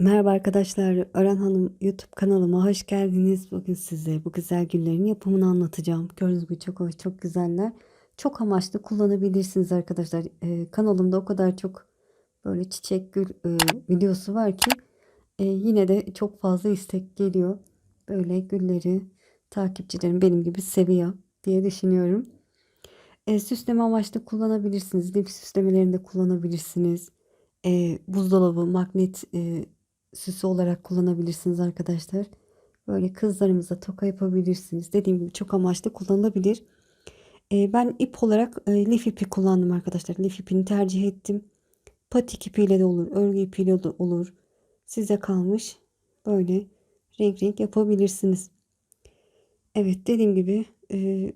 Merhaba arkadaşlar, Ören Hanım YouTube kanalıma hoş geldiniz. Bugün size bu güzel güllerin yapımını anlatacağım. Gördüğünüz gibi çok hoş, çok güzeller. Çok amaçlı kullanabilirsiniz arkadaşlar. Ee, kanalımda o kadar çok böyle çiçek gül e, videosu var ki e, yine de çok fazla istek geliyor. Böyle gülleri takipçilerim benim gibi seviyor diye düşünüyorum. E, süsleme amaçlı kullanabilirsiniz. Lif süslemelerinde kullanabilirsiniz. E, buzdolabı, magnet e, süsü olarak kullanabilirsiniz arkadaşlar. Böyle kızlarımıza toka yapabilirsiniz. Dediğim gibi çok amaçlı kullanılabilir. E, ben ip olarak e, lif ipi kullandım arkadaşlar. Lif ipini tercih ettim. Patik ipiyle de olur. Örgü ipiyle de olur. Size kalmış. Böyle renk renk yapabilirsiniz. Evet dediğim gibi e,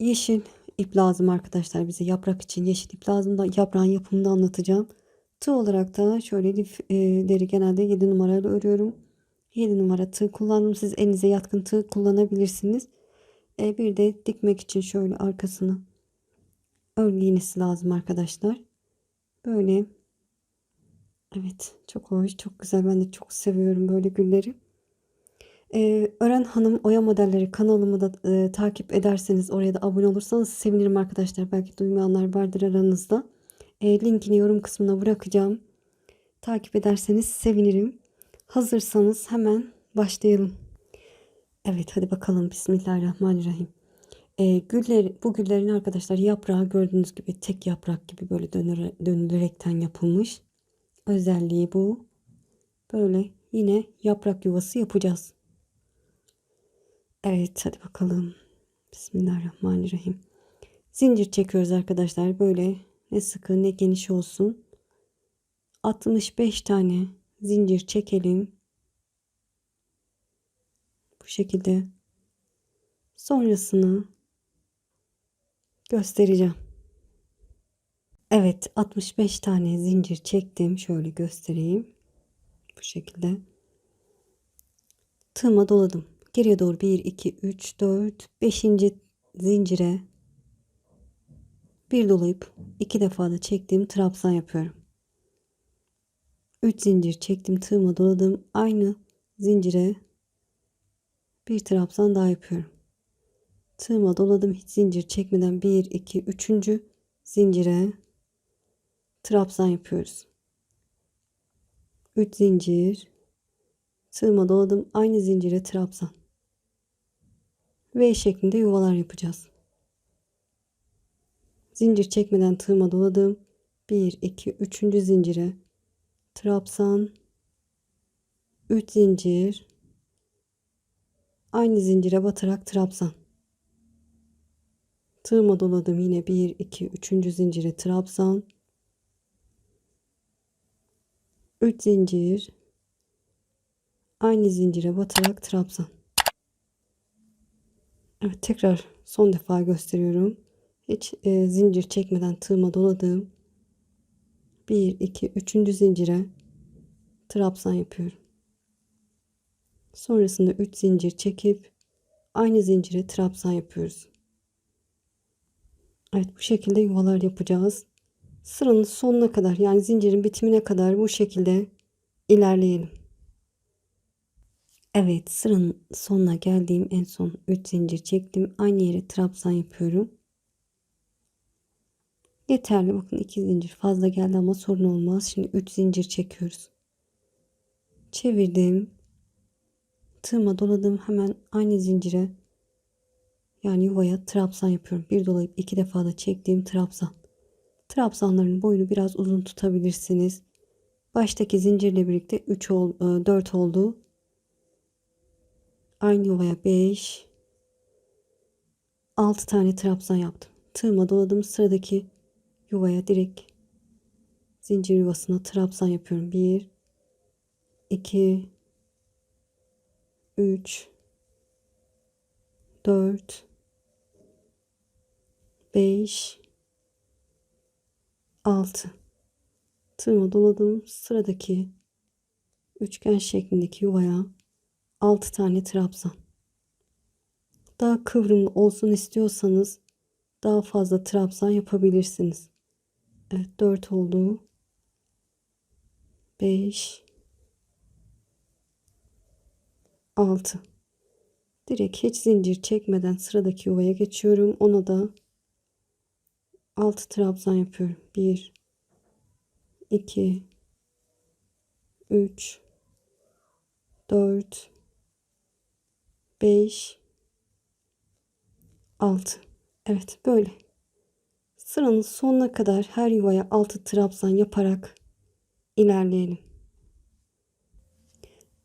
yeşil ip lazım arkadaşlar bize. Yaprak için yeşil ip lazım da yaprağın yapımını anlatacağım. Tığ olarak da şöyle lifleri genelde 7 numarayla örüyorum. 7 numara tığ kullandım. Siz elinize yatkın tığ kullanabilirsiniz. E, bir de dikmek için şöyle arkasını örgü lazım arkadaşlar. Böyle evet çok hoş çok güzel ben de çok seviyorum böyle gülleri. Ee, Ören Hanım Oya Modelleri kanalımı da e, takip ederseniz oraya da abone olursanız sevinirim arkadaşlar. Belki duymayanlar vardır aranızda. E, linkini yorum kısmına bırakacağım. Takip ederseniz sevinirim. Hazırsanız hemen başlayalım. Evet hadi bakalım. Bismillahirrahmanirrahim. E, güller, bu güllerin arkadaşlar yaprağı gördüğünüz gibi tek yaprak gibi böyle dönür, dönülerekten yapılmış. Özelliği bu. Böyle yine yaprak yuvası yapacağız. Evet hadi bakalım. Bismillahirrahmanirrahim. Zincir çekiyoruz arkadaşlar. Böyle ne sıkı ne geniş olsun. 65 tane zincir çekelim. Bu şekilde. Sonrasını göstereceğim. Evet 65 tane zincir çektim. Şöyle göstereyim. Bu şekilde. Tığıma doladım. Geriye doğru 1, 2, 3, 4, 5. zincire bir dolayıp iki defa da çektiğim trabzan yapıyorum. 3 zincir çektim tığıma doladım. Aynı zincire bir trabzan daha yapıyorum. Tığıma doladım hiç zincir çekmeden 1 2 3. zincire trabzan yapıyoruz. 3 zincir tığıma doladım aynı zincire trabzan. V şeklinde yuvalar yapacağız. Zincir çekmeden tığıma doladım. 1 2 3. zincire trabzan 3 zincir aynı zincire batarak trabzan tığıma doladım yine 1 2 3. zincire trabzan 3 zincir aynı zincire batarak trabzan Evet tekrar son defa gösteriyorum hiç e, zincir çekmeden tığıma doladığım 1 2 3. zincire trabzan yapıyorum. Sonrasında 3 zincir çekip aynı zincire trabzan yapıyoruz. Evet bu şekilde yuvalar yapacağız. Sıranın sonuna kadar yani zincirin bitimine kadar bu şekilde ilerleyelim. Evet sıranın sonuna geldiğim en son 3 zincir çektim. Aynı yere trabzan yapıyorum. Yeterli. Bakın iki zincir fazla geldi ama sorun olmaz. Şimdi 3 zincir çekiyoruz. Çevirdim. Tığıma doladım. Hemen aynı zincire yani yuvaya trabzan yapıyorum. Bir dolayıp iki defa da çektiğim trabzan. Trabzanların boyunu biraz uzun tutabilirsiniz. Baştaki zincirle birlikte 3 ol, 4 e, oldu. Aynı yuvaya 5 6 tane trabzan yaptım. Tığıma doladım. Sıradaki yuvaya direkt zincir yuvasına trabzan yapıyorum. 1 2 3 4 5 6 tığıma doladım. Sıradaki üçgen şeklindeki yuvaya 6 tane trabzan. Daha kıvrımlı olsun istiyorsanız daha fazla trabzan yapabilirsiniz. Evet 4 oldu. 5 6. Direkt hiç zincir çekmeden sıradaki yuvaya geçiyorum. Ona da 6 trabzan yapıyorum. 1 2 3 4 5 6 Evet böyle sıranın sonuna kadar her yuvaya 6 trabzan yaparak ilerleyelim.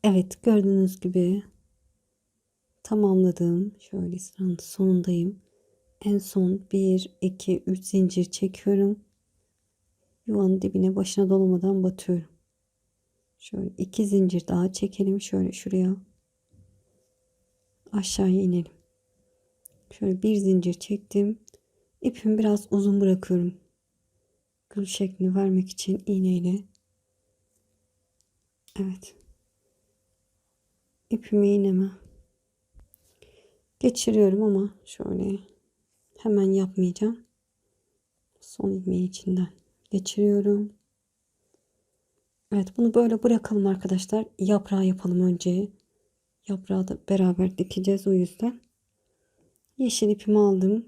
Evet gördüğünüz gibi tamamladım. Şöyle sıranın sonundayım. En son 1 2 3 zincir çekiyorum. Yuvanın dibine başına dolamadan batıyorum. Şöyle iki zincir daha çekelim. Şöyle şuraya aşağıya inelim. Şöyle bir zincir çektim. İpimi biraz uzun bırakıyorum. Gül şeklini vermek için iğneyle. Evet. İpimi iğneme geçiriyorum ama şöyle hemen yapmayacağım. Son ilmeği içinden geçiriyorum. Evet bunu böyle bırakalım arkadaşlar. Yaprağı yapalım önce. Yaprağı da beraber dikeceğiz o yüzden. Yeşil ipimi aldım.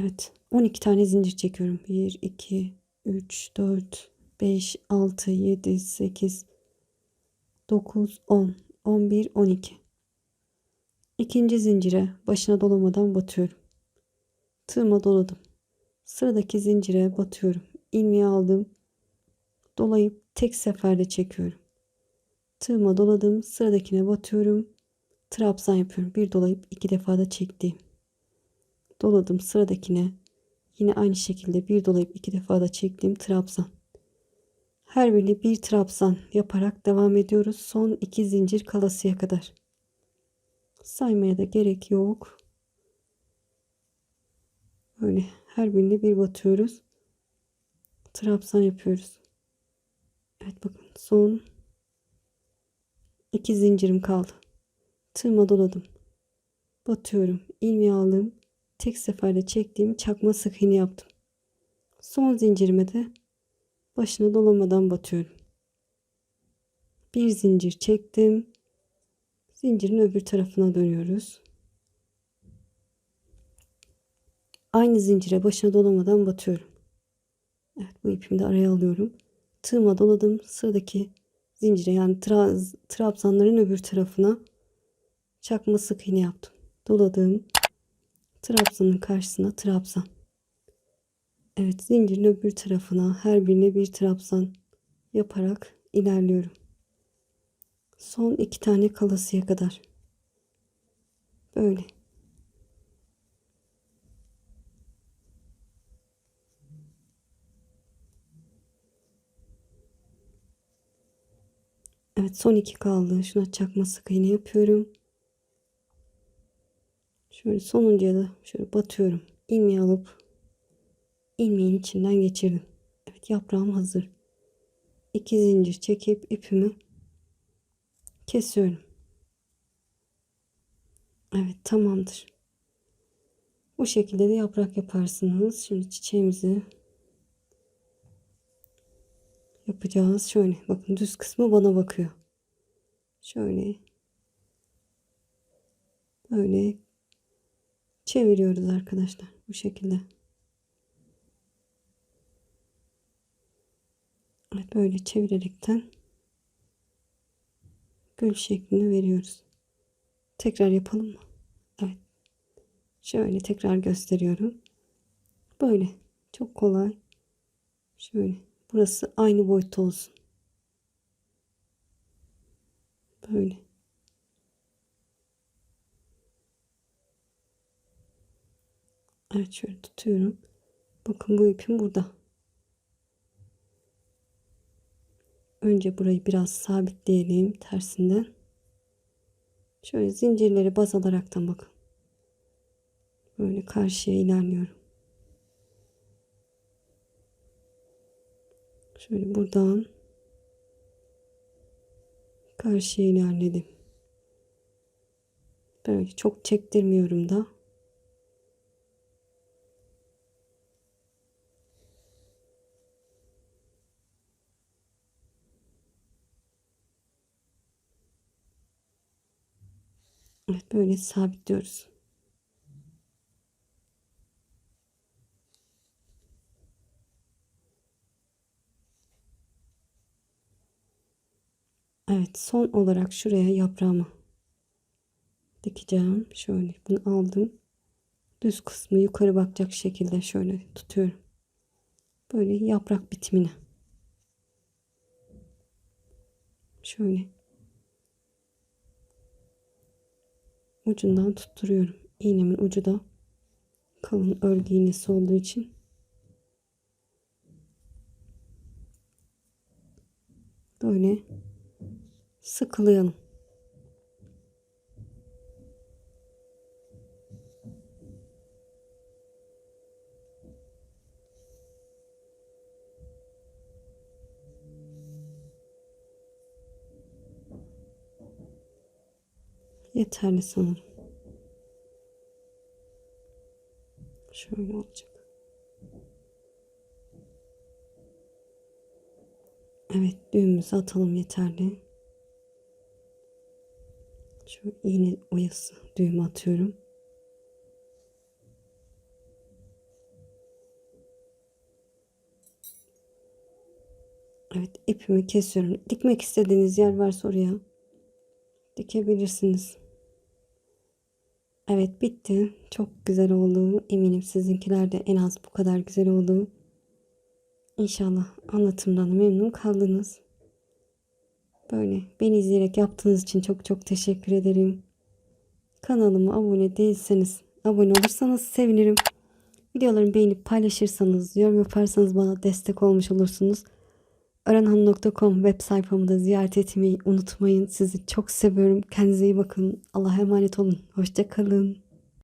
Evet 12 tane zincir çekiyorum. 1, 2, 3, 4, 5, 6, 7, 8, 9, 10, 11, 12. İkinci zincire başına dolamadan batıyorum. Tığıma doladım. Sıradaki zincire batıyorum. İlmeği aldım. Dolayıp tek seferde çekiyorum. Tığıma doladım. Sıradakine batıyorum. Trabzan yapıyorum. Bir dolayıp iki defa da çektim. Doladım sıradakine. Yine aynı şekilde bir dolayıp iki defa da çektiğim trabzan. Her birini bir trabzan yaparak devam ediyoruz. Son iki zincir kalasıya kadar. Saymaya da gerek yok. Böyle her birine bir batıyoruz. Trabzan yapıyoruz. Evet bakın son iki zincirim kaldı. Tığıma doladım. Batıyorum. ilmeği aldım. Tek seferde çektiğim çakma sık iğne yaptım. Son zincirime de başına dolamadan batıyorum. Bir zincir çektim. Zincirin öbür tarafına dönüyoruz. Aynı zincire başına dolamadan batıyorum. Evet bu ipimi de araya alıyorum. Tığıma doladım. Sıradaki zincire yani tra trabzanların öbür tarafına çakma sık iğne yaptım. Doladım. Trabzanın karşısına trabzan. Evet zincirin öbür tarafına her birine bir trabzan yaparak ilerliyorum. Son iki tane kalasıya kadar. Böyle. Evet son iki kaldı. Şuna çakma sık iğne yapıyorum. Şöyle sonuncuya da şöyle batıyorum. İlmeği alıp ilmeğin içinden geçirdim. Evet yaprağım hazır. İki zincir çekip ipimi kesiyorum. Evet tamamdır. Bu şekilde de yaprak yaparsınız. Şimdi çiçeğimizi yapacağız. Şöyle bakın düz kısmı bana bakıyor. Şöyle böyle çeviriyoruz arkadaşlar bu şekilde. Evet böyle çevirerekten gül şeklini veriyoruz. Tekrar yapalım mı? Evet. Şöyle tekrar gösteriyorum. Böyle çok kolay. Şöyle burası aynı boyutta olsun. Böyle. Evet şöyle tutuyorum. Bakın bu ipim burada. Önce burayı biraz sabitleyelim tersinden. Şöyle zincirleri baz alaraktan bakın. Böyle karşıya ilerliyorum. Şöyle buradan karşıya ilerledim. Böyle çok çektirmiyorum da. Evet böyle sabitliyoruz. Evet son olarak şuraya yaprağımı dikeceğim. Şöyle bunu aldım. Düz kısmı yukarı bakacak şekilde şöyle tutuyorum. Böyle yaprak bitimine. Şöyle. Ucundan tutturuyorum. İğnemin ucu da kalın örgü iğnesi olduğu için böyle sıkılayalım. Yeterli sanırım. Şöyle olacak. Evet düğümümüzü atalım yeterli. Şu iğne oyası düğümü atıyorum. Evet ipimi kesiyorum. Dikmek istediğiniz yer varsa oraya dikebilirsiniz. Evet bitti. Çok güzel oldu. Eminim sizinkiler de en az bu kadar güzel oldu. İnşallah anlatımdan memnun kaldınız. Böyle beni izleyerek yaptığınız için çok çok teşekkür ederim. Kanalıma abone değilseniz abone olursanız sevinirim. Videolarımı beğenip paylaşırsanız, yorum yaparsanız bana destek olmuş olursunuz. Aranhan.com web sayfamı da ziyaret etmeyi unutmayın. Sizi çok seviyorum. Kendinize iyi bakın. Allah'a emanet olun. Hoşçakalın.